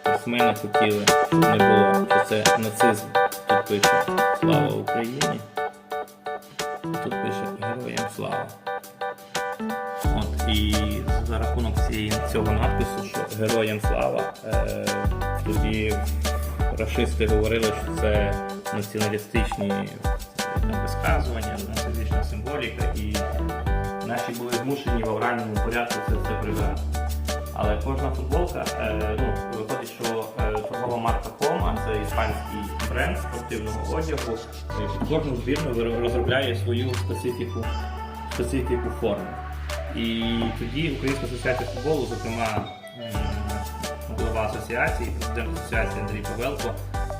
Спортсмени хотіли, щоб не було, що це нацизм. Тут пише Слава Україні. Тут пише Героям слава. От, і за рахунок цього надпису, що Героям слава, е, тоді рашисти говорили, що це націоналістичні там, висказування, націоналістична символіка, і наші були змушені в авральному порядку це все прибирати. Але кожна футболка, е, ну, виходить, що е, торгова марка Хома, це іспанський бренд спортивного одягу, під кожну збірну розробляє свою специфіку, специфіку форми. І тоді Українська асоціація футболу, зокрема голова асоціації, президент асоціації Андрій Павелко,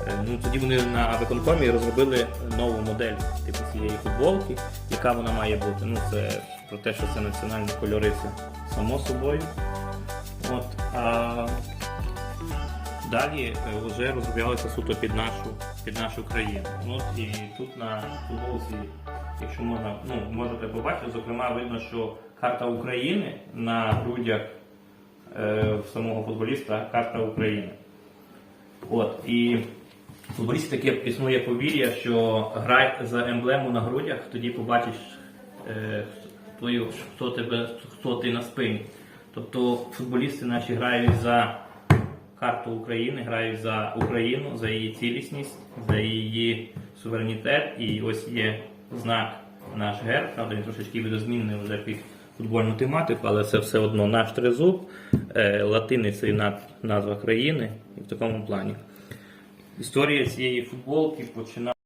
е, ну тоді вони на виконкомі розробили нову модель типу цієї футболки, яка вона має бути. Ну це про те, що це національні кольори, це само собою. От, а далі е, вже розроблялося суто під нашу, під нашу країну. От, і тут на футболці, якщо можна, ну, можете побачити, зокрема видно, що карта України на грудях е, самого футболіста карта України. От, і футболісті таке існує повір'я, що грай за емблему на грудях, тоді побачиш, е, твою, хто, тебе, хто ти на спині. Тобто футболісти наші грають за карту України, грають за Україну, за її цілісність, за її суверенітет. І ось є знак наш герб, правда, він трошечки видозмінний вже під футбольну тематику, але це все одно наш тризуб, е, латиницею назва країни і в такому плані. Історія цієї футболки починає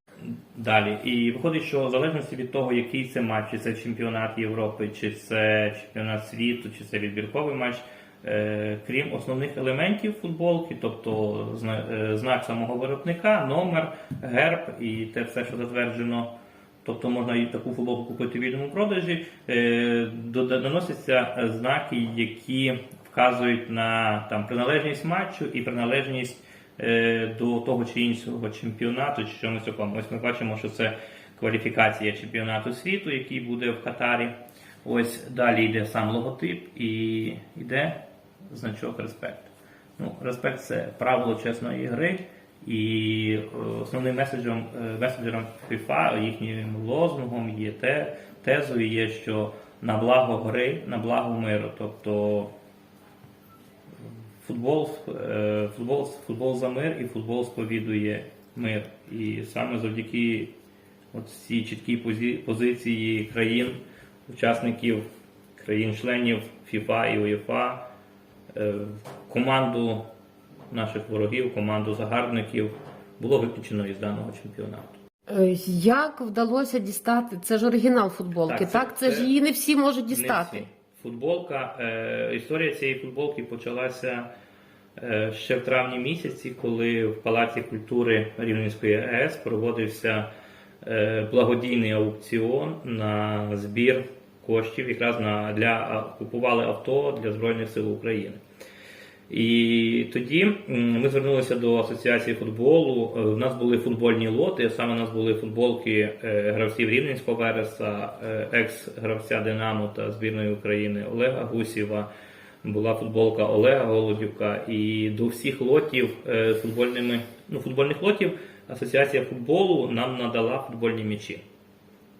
далі. І виходить, що в залежності від того, який це матч, чи це чемпіонат Європи, чи це чемпіонат світу, чи це відбірковий матч, е, крім основних елементів футболки, тобто е, знак самого виробника, номер, герб і те все, що затверджено. Тобто можна і таку футболку купити в вільному продажі. Наносяться е, знаки, які вказують на там приналежність матчу і приналежність до того чи іншого чемпіонату, чи чомусь такому. Ось ми бачимо, що це кваліфікація чемпіонату світу, який буде в Катарі. Ось далі йде сам логотип і йде значок респект. Ну, респект це правило чесної гри. І е, основним меседжем, е, меседжером FIFA, їхнім лозунгом є те, тезою є, що на благо гри, на благо миру. Тобто футбол, е, футбол, футбол за мир і футбол сповідує мир. І саме завдяки от цій чіткій позиції країн, учасників, країн-членів FIFA і UEFA, е, команду наших ворогів, команду загарбників було виключено із даного чемпіонату. Е, Як вдалося дістати? Це ж оригінал футболки, Так, так? це- Це, це- ж її не всі можуть Не дістати. Футболка, е, історія цієї футболки почалася е, ще в травні місяці, коли в Палаці культури Рівненської АЕС проводився е, благодійний аукціон на збір коштів, якраз на для купували авто для Збройних сил України. І тоді ми звернулися до асоціації футболу. Е, У нас були футбольні лоти. Саме у нас були футболки е, гравців Рівненського Вереса, е, екс-гравця Динамо та збірної України Олега Гусєва. Була футболка Олега Голубівка. І до всіх лотів е, футбольними, ну, футбольних лотів Асоціація футболу нам надала футбольні м'ячі.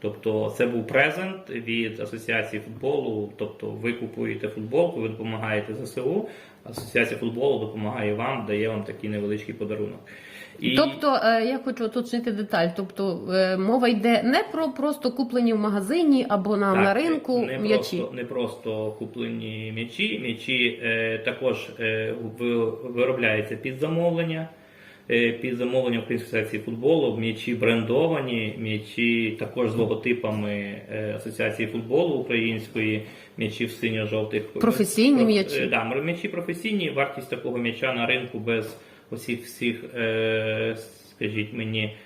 Тобто це був презент від асоціації футболу. Тобто ви купуєте футболку, ви допомагаєте ЗСУ, асоціація футболу допомагає вам, дає вам такий невеличкий подарунок. І Тобто, е, я хочу уточнити деталь. Тобто, е, мова йде не про просто куплені в магазині або на, так, на ринку не м'ячі. Просто, не просто куплені м'ячі. М'ячі е, також ви- виробляються під замовлення. Е, Під замовлення Української асоціації футболу м'ячі брендовані, м'ячі також з логотипами е, Асоціації футболу української, м'ячі в синьо-жовтих Професійні м'ячі. е, Да, м'ячі професійні. Вартість такого м'яча на ринку без усіх всіх, скажіть мені,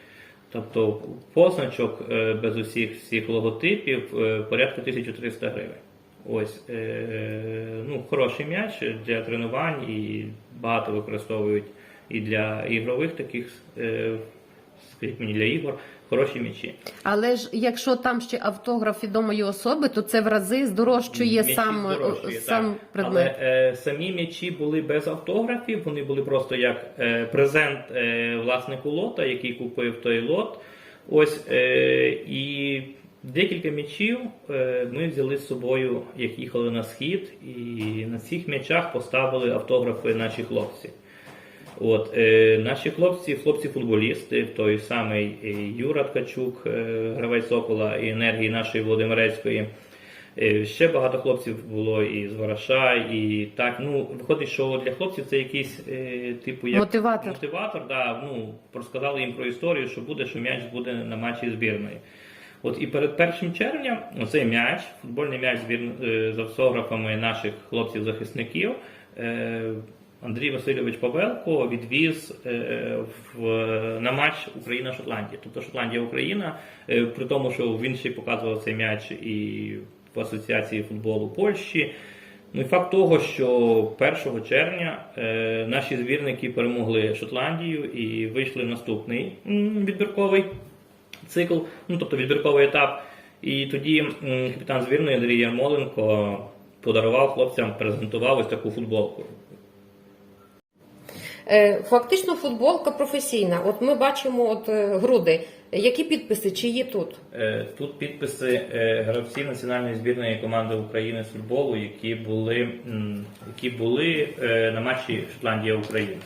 тобто позначок, без усіх всіх логотипів, порядка 1300 гривень. Ось ну, хороший м'яч для тренувань і багато використовують і для ігрових таких е, скажіть мені для ігор, хороші м'ячі. Але ж якщо там ще автограф відомої особи, то це в рази здорожчує М'ячі сам, здорожчує, сам так. предмет. Але е, самі м'ячі були без автографів, вони були просто як е, презент е, власнику лота, який купив той лот. Ось е, і декілька м'ячів е, ми взяли з собою, як їхали на схід, і на цих м'ячах поставили автографи наші хлопці. От, е, наші хлопці, хлопці-футболісти, той самий Юра Ткачук, е, гравець Сокола і енергії нашої Володимирецької. Е, ще багато хлопців було і з Вараша, і так. Ну, виходить, що для хлопців це якийсь е, типу як Мотиватор. мотиватор, да, ну, розказали їм про історію, що буде, що м'яч буде на матчі збірної. От і перед першим червня оцей м'яч, футбольний м'яч збір... е, з автографами наших хлопців-захисників. Е, Андрій Васильович Павелко відвіз е, в, на матч Україна-Шотландія. Тобто Шотландія-Україна, е, при тому, що він ще показував цей м'яч і в Асоціації футболу Польщі. Ну і факт того, що 1 червня е, наші збірники перемогли Шотландію і вийшли в наступний відбірковий цикл, ну тобто відбірковий етап. І тоді капітан збірної Андрій Ярмоленко подарував хлопцям, презентував ось таку футболку. Е, Фактично футболка професійна. От ми бачимо от е, груди. Які підписи, чи є тут? Е, Тут підписи гравців національної збірної команди України з футболу, які були, які були на матчі Шотландія-Україна.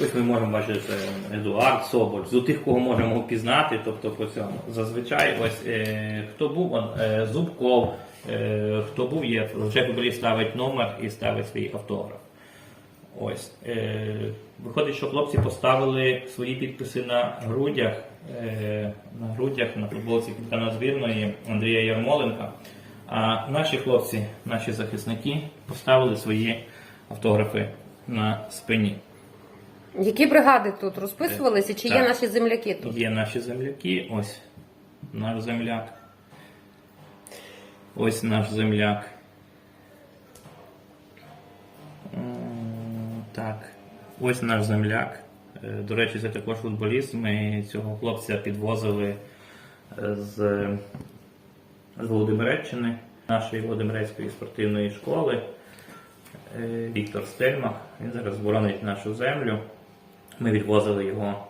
Ось ми можемо бачити це Едуард Соболь, з тих, кого можемо впізнати, тобто по цьому. Зазвичай, ось е, хто був он, е, Зубков, е, хто був, є вже ставить номер і ставить свій автограф. Ось. Е, виходить, що хлопці поставили свої підписи на грудях, е, на грудях на футболці капітана збірної Андрія Ярмоленка. А наші хлопці, наші захисники, поставили свої автографи на спині. Які бригади тут розписувалися, чи є наші земляки тут? Є наші земляки, ось наш земляк. Ось наш земляк. Так, ось наш земляк. Е, До речі, це також футболіст. Ми цього хлопця підвозили е, з, з Володимиреччини, нашої Володимирецької спортивної школи. Е, Віктор Стельмах. Він зараз боронить нашу землю. Ми відвозили його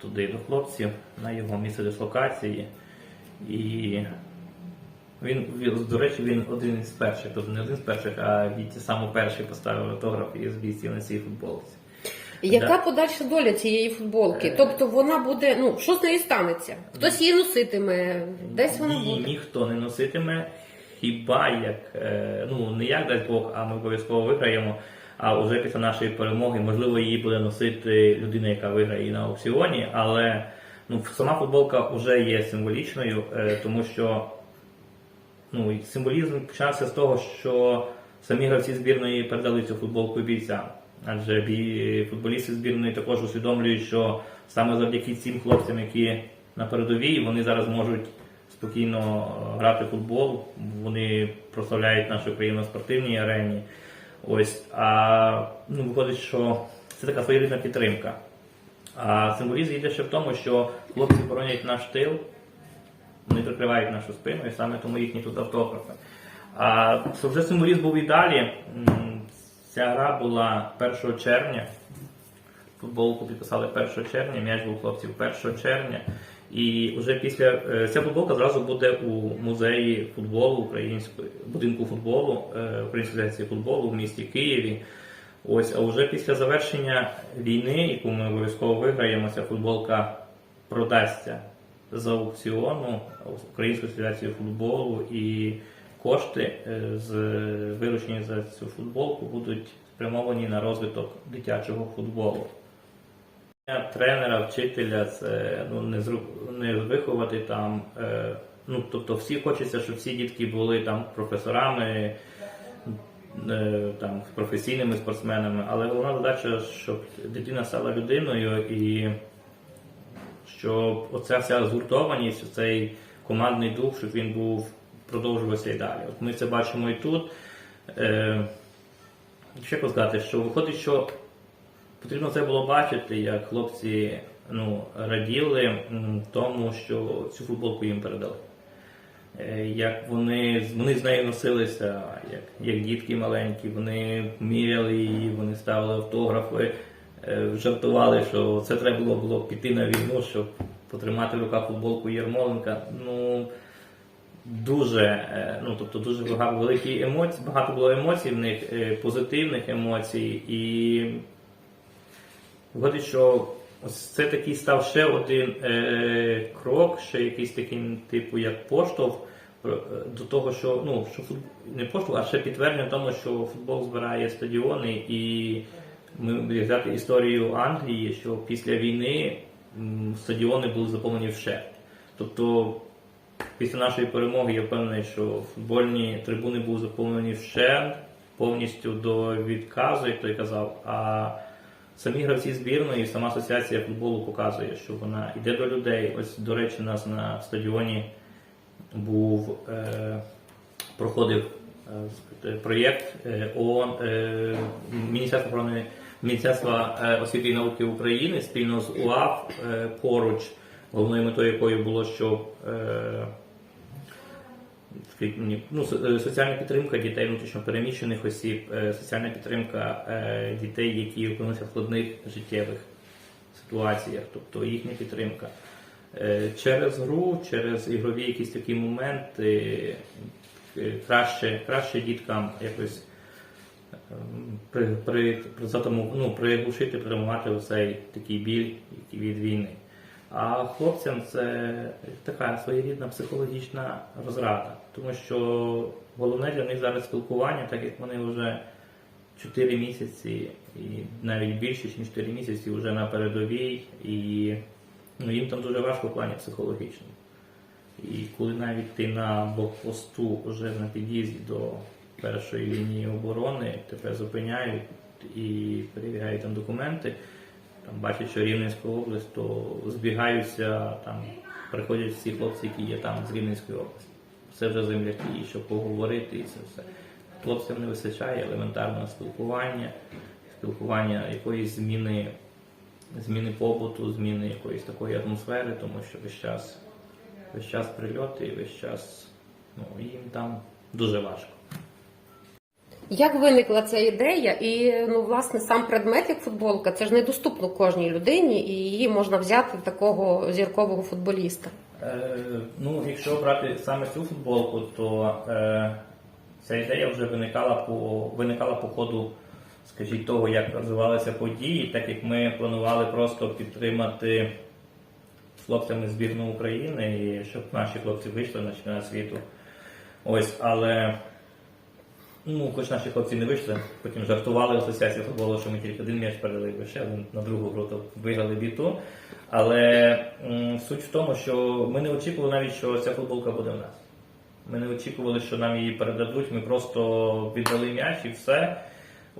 туди до хлопців на його місце дислокації. І він, до речі, він один із перших, тобто не один з перших, а від саме перший поставив автограф із бійців на цій футболці. Яка Да. подальша доля цієї футболки? Тобто вона буде, ну що з нею станеться? Хтось її носитиме, десь вона Її буде. ніхто не носитиме, хіба як, е, ну не як дасть Бог, а ми обов'язково виграємо. А вже після нашої перемоги, можливо, її буде носити людина, яка виграє її на аукціоні, але ну, сама футболка вже є символічною, е, тому що ну, і символізм почався з того, що самі гравці збірної передали цю футболку бійцям. Адже бій, футболісти збірної також усвідомлюють, що саме завдяки цим хлопцям, які на передовій, вони зараз можуть спокійно е, грати в футбол, вони прославляють нашу країну на спортивній арені. Ось, а ну, виходить, що це така своєрідна підтримка. А символізм йде ще в тому, що хлопці боронять наш тил, вони прикривають нашу спину, і саме тому їхні тут автографи. А вже символізм був і далі. Ця гра була 1 червня. Футболку підписали 1 червня, м'яч був хлопців 1 червня. І вже після е, ця футболка зразу буде у музеї футболу української будинку футболу е, Української асоціації футболу в місті Києві. Ось, а вже після завершення війни, яку ми обов'язково виграємо, ця футболка продасться з аукціону Української асоціації футболу і кошти е, з виручені за цю футболку будуть спрямовані на розвиток дитячого футболу. Тренера, вчителя це ну, не, зру... не виховати там. Е, ну, тобто всі хочеться, щоб всі дітки були там професорами, е, там, професійними спортсменами, але головна задача, щоб дитина стала людиною і щоб оця вся згуртованість, цей командний дух, щоб він був продовжувався і далі. От ми це бачимо і тут. Е, ще сказати, що виходить, що потрібно це було бачити, як хлопці ну, раділи тому, що цю футболку їм передали. Е, Як вони, вони з нею носилися, як, як дітки маленькі, вони міряли її, вони ставили автографи, жартували, що це треба було, було піти на війну, щоб потримати в руках футболку Єрмоленка. Ну, дуже, е, ну тобто дуже багато великі емоції, багато було емоцій в них, е, позитивних емоцій, і виходить, що ось це такий став ще один е, крок, ще якийсь такий, типу, як поштовх е, до того, що ну що футбол не поштовх, а ще підтвердження тому, що футбол збирає стадіони, і ми взяти історію Англії, що після війни стадіони були заповнені вщерть. Тобто Після нашої перемоги я впевнений, що футбольні трибуни були заповнені вщент, повністю до відказу, як той казав. А самі гравці збірної, сама асоціація футболу показує, що вона йде до людей. Ось, до речі, у нас на стадіоні був е, проходив проєкт е, ООН е, Міністерства охорони Міністерства е, освіти і науки України спільно з УАФ е, поруч, головною метою якої було, щоб е, ну, е, соціальна підтримка дітей внутрішньо переміщених осіб, е, соціальна підтримка е, дітей, які опинилися в складних життєвих ситуаціях, тобто їхня підтримка. Е, Через гру, через ігрові якісь такі моменти е, краще, краще діткам якось ем, при, при, при, затаму- ну, приглушити, притамувати оцей такий біль від війни. А хлопцям це така своєрідна психологічна розрада, тому що головне для них зараз спілкування, так як вони вже 4 місяці і навіть більше, ніж 4 місяці вже на передовій, і ну, їм там дуже важко в плані психологічному. І коли навіть ти на блокпосту вже на під'їзді до першої лінії оборони тебе зупиняють і перевіряють там документи, там бачать, що Рівненська область, то збігаються, там приходять всі хлопці, які є там з Рівненської області. Це вже земляки, щоб поговорити і це все. Хлопцям не вистачає елементарного спілкування, спілкування якоїсь зміни, зміни побуту, зміни якоїсь такої атмосфери, тому що весь час, весь час прильоти і весь час ну, їм там дуже важко. Як виникла ця ідея? І ну, власне, сам предмет, як футболка, це ж недоступно кожній людині, і її можна взяти такого зіркового футболіста. Е, ну, якщо брати саме цю футболку, то е, ця ідея вже виникала по виникала по ходу, скажіть, того, як розвивалися події, так як ми планували просто підтримати хлопцями збірну України і щоб наші хлопці вийшли на чемпіонат світу. Ось, але ну, хоч наші хлопці не вийшли, потім жартували в асоціації футболу, що ми тільки один м'яч передали, ще на другу гру то виграли біту. Але м, суть в тому, що ми не очікували навіть, що ця футболка буде в нас. Ми не очікували, що нам її передадуть. Ми просто віддали м'яч і все.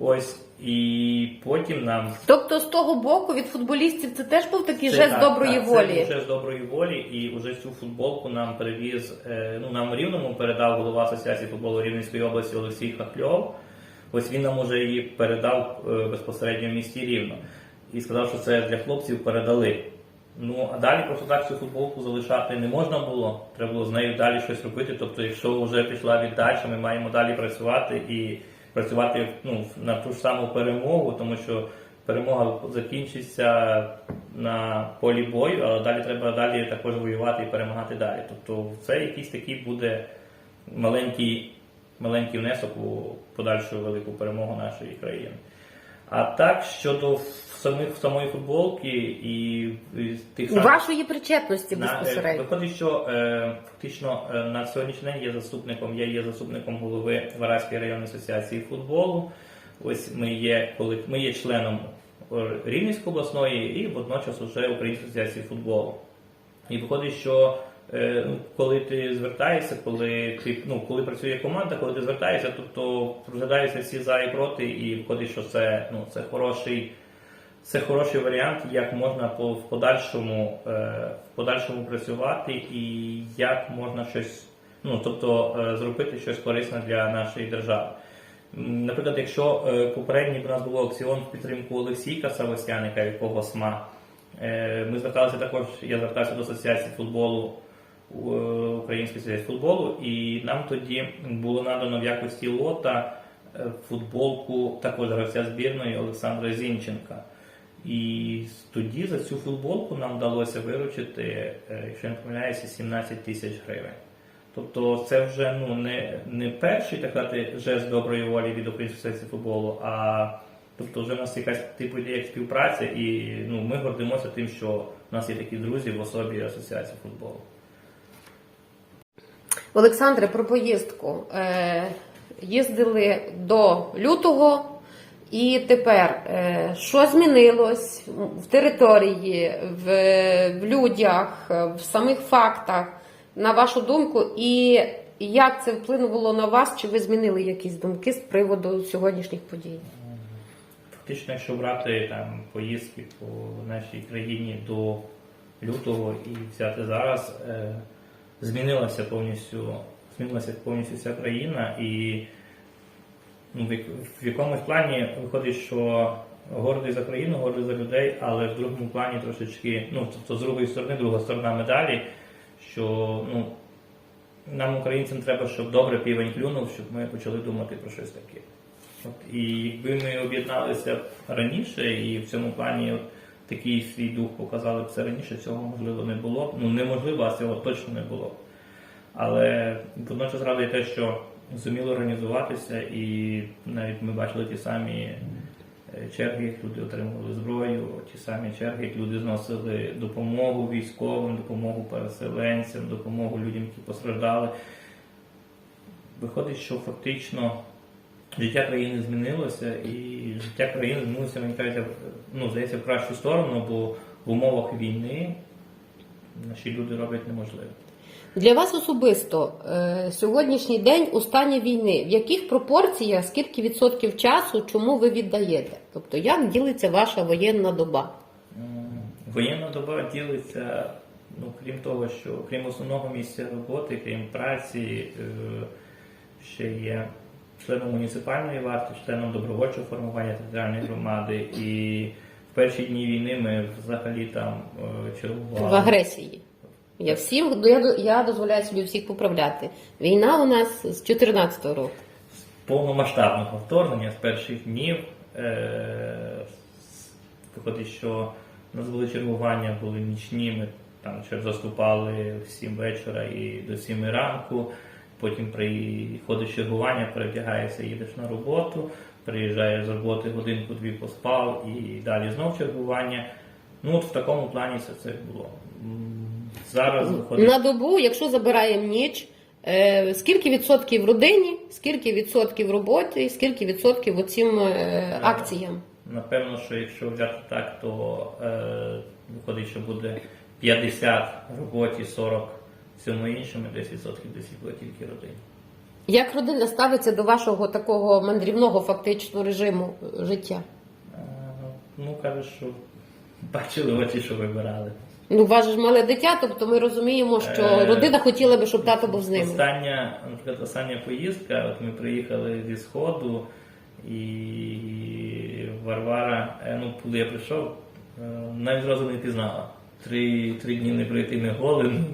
Ось. І потім нам Тобто, з того боку від футболістів це теж був такий це жест так, доброї так, волі. Це був жест доброї волі, і вже цю футболку нам перевіз. е, Ну нам рівному передав голова асоціації футболу Рівненської області Олексій Хакльов. Ось він нам уже її передав е, безпосередньо в місті Рівно і сказав, що це для хлопців передали. Ну а далі просто так цю футболку залишати не можна було. Треба було з нею далі щось робити. Тобто, якщо вже пішла віддача, ми маємо далі працювати і працювати ну, на ту ж саму перемогу, тому що перемога закінчиться на полі бою, але далі треба далі також воювати і перемагати далі. Тобто це якийсь такий буде маленький, маленький внесок у подальшу велику перемогу нашої країни. А так, щодо самих самої футболки і, і тих самих- вашої причетності на, е, безпосередньо. Виходить, що е, фактично е, на сьогоднішній день є заступником. Я є заступником голови Вараської районної асоціації футболу. Ось ми є, коли ми є членом е, Рівненської обласної і водночас уже Української асоціації футболу. І виходить, що е, ну, коли ти звертаєшся, коли ти ну коли працює команда, коли ти звертаєшся, тобто розглядаються всі за і проти, і виходить, що це ну це хороший. Це хороший варіант, як можна в подальшому е, в подальшому працювати і як можна щось, ну тобто е, зробити щось корисне для нашої держави. Наприклад, якщо е, попередній у нас був аукціон в підтримку Олексійка Савостяника, якого СМА Ми зверталися також, я звертався до Асоціації футболу Української асоціації футболу, і нам тоді було надано в якості лота футболку також гравця збірної Олександра Зінченка. І тоді за цю футболку нам вдалося виручити, е, якщо не помиляюся, 17 тисяч гривень. Тобто це вже ну, не, не перший так сказати, жест доброї волі від Української асоціації футболу, а тобто вже у нас якась типу як співпраця, і ну, ми гордимося тим, що у нас є такі друзі в особі Асоціації футболу. Олександре, про поїздку. Е, їздили до лютого, і тепер е, що змінилось в території, в, в людях, в самих фактах, на вашу думку, і як це вплинуло на вас? Чи ви змінили якісь думки з приводу сьогоднішніх подій? Фактично, якщо брати там поїздки по нашій країні до лютого і взяти зараз, е, змінилася повністю, змінилася повністю вся країна, і в, якомусь плані виходить, що гордий за країну, гордий за людей, але в другому плані трошечки, ну тобто з другої сторони, друга сторона медалі, що ну, нам, українцям, треба, щоб добре півень клюнув, щоб ми почали думати про щось таке. От, і якби ми об'єдналися раніше, і в цьому плані от, такий свій дух показали б це раніше, цього можливо не було б. Ну неможливо, а цього точно не було. Але водночас радує те, що зуміли організуватися, і навіть ми бачили ті самі е, черги, як люди отримували зброю, ті самі черги, як люди зносили допомогу військовим, допомогу переселенцям, допомогу людям, які постраждали. Виходить, що фактично життя країни змінилося, і життя країни змінилося, мені кажеться, в- ну, здається, в кращу сторону, бо в умовах війни наші люди роблять неможливе. Для вас особисто е, сьогоднішній день у стані війни, в яких пропорціях, скільки відсотків часу, чому ви віддаєте? Тобто, як ділиться ваша воєнна доба? Воєнна доба ділиться, ну, крім того, що крім основного місця роботи, крім праці, е, ще є членом муніципальної варти, членом добровольчого формування територіальної громади. І в перші дні війни ми взагалі там е, В агресії? Я всім я, я дозволяю собі всіх поправляти. Війна у нас з 14 року. з повномасштабного вторгнення з перших днів. Е, виходить, що у нас були чергування, були нічні, ми там заступали в 7 вечора і до 7 ранку. Потім приходиш чергування, перевдягаєшся, їдеш на роботу, приїжджаєш з роботи годинку-дві поспав і далі знов чергування. Ну от в такому плані все це було. Зараз виходить. На добу, якщо забираємо ніч, е, скільки відсотків родині, скільки відсотків в роботі, скільки відсотків оцім е, акціям? Напевно, що якщо взяти так, то е, виходить, що буде 50 роботі, 40 всьому іншому, 10% десь буде тільки родині. Як родина ставиться до вашого такого мандрівного фактично режиму е, життя? Е, ну, кажуть, що бачили очі, що вибирали. Ну, ж мале дитя, тобто ми розуміємо, що Е, родина хотіла би, щоб тато був з ними. Остання, наприклад, остання поїздка, от ми приїхали зі Сходу, і Варвара, е, ну, коли я прийшов, е, навіть зразу не пізнала. Три, три дні не прийти не голим.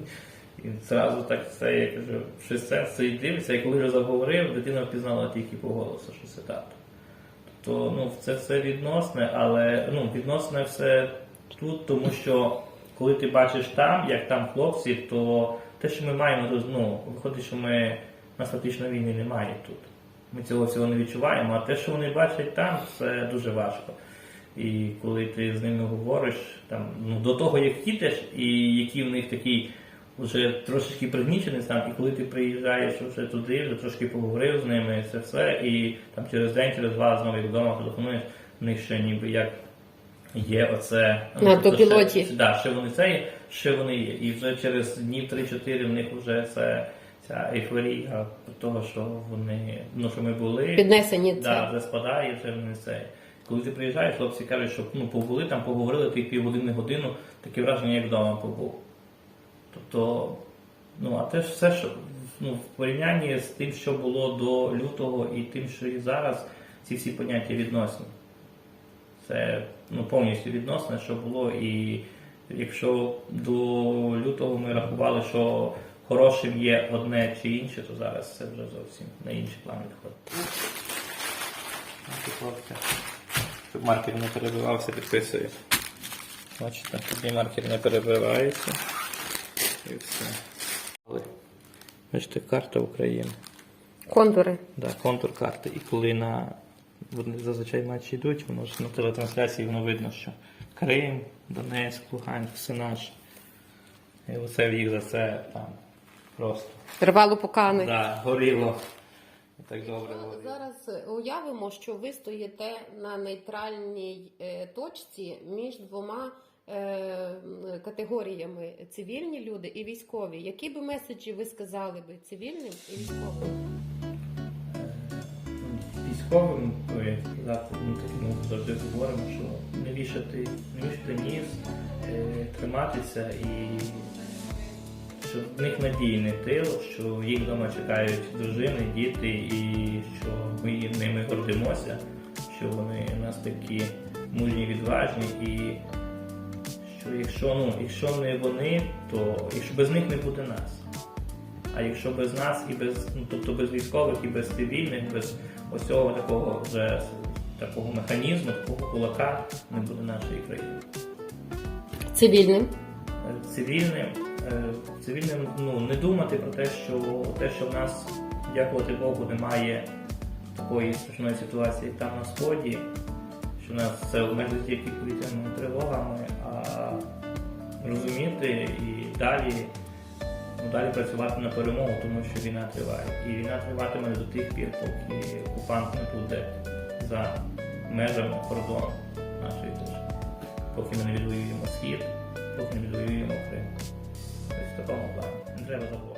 І зразу так це, я кажу, щось це стоїть дивиться, і коли вже заговорив, дитина впізнала тільки по голосу, що це тато. Тобто, ну, це все відносне, але ну, відносне все тут, тому що коли ти бачиш там, як там хлопці, то те, що ми маємо, ну, виходить, що ми нас фактично війни немає тут. Ми цього всього не відчуваємо, а те, що вони бачать там, це дуже важко. І коли ти з ними говориш, там, ну, до того, як їдеш, і які в них такий вже трошечки пригнічений стан, і коли ти приїжджаєш вже туди, вже трошки поговорив з ними, це все, і там через день, через два знову як вдома телефонуєш, в них ще ніби як є оце На тобто автопілоті. Ще, да, ще вони це, є, ще вони є. І вже через днів 3-4 в них вже це ця ейфорія того, що вони, ну що ми були. Піднесені це. Да, вже спадає, вже не це. Коли ти приїжджаєш, хлопці кажуть, що ну, побули там, поговорили ти півгодини годину, таке враження, як вдома побув. Тобто, ну, а те ж все, що ну, в порівнянні з тим, що було до лютого і тим, що і зараз, ці всі поняття відносні. Це ну, повністю відносне, що було. І якщо до лютого ми рахували, що хорошим є одне чи інше, то зараз це вже зовсім на інший план відходить. Щоб маркер не перебивався, підписує. Бачите, тоді маркер не перебивається. І все. Бачите, карта України. Контури. Да, контур карти. І коли на вони зазвичай матчі йдуть, воно ж на телетрансляції воно видно, що Крим, Донецьк, Луганськ, все наше. І оце їх за це там просто Рвало покани. да, горіло. І так добре горіло. Зараз уявимо, що ви стоїте на нейтральній е, точці між двома е, категоріями цивільні люди і військові. Які би меседжі ви сказали би цивільним і військовим? Військовим, то я сказав, ну, так, ну, завжди говоримо, що не вішати, не вішати ніс, е, триматися і що в них надійний тил, що їх вдома чекають дружини, діти, і що ми ними гордимося, що вони у нас такі мужні, відважні, і що якщо, ну, якщо не вони, то якщо без них не буде нас. А якщо без нас і без, ну, тобто без військових і без цивільних, без ось цього такого вже такого механізму, такого кулака не буде нашої країни. Цивільним. Цивільним, е, цивільним ну, не думати про те, що те, що в нас, дякувати Богу, немає такої страшної ситуації там на сході, що в нас це обмежує тільки повітряними тривогами, а розуміти і далі, далі працювати на перемогу, тому що війна триває. І війна триватиме до тих пір, поки окупант не буде за межами кордону нашої держави. Поки ми не відвоюємо схід, поки не відвоюємо Крим. Тобто в такому плані. Не треба забувати.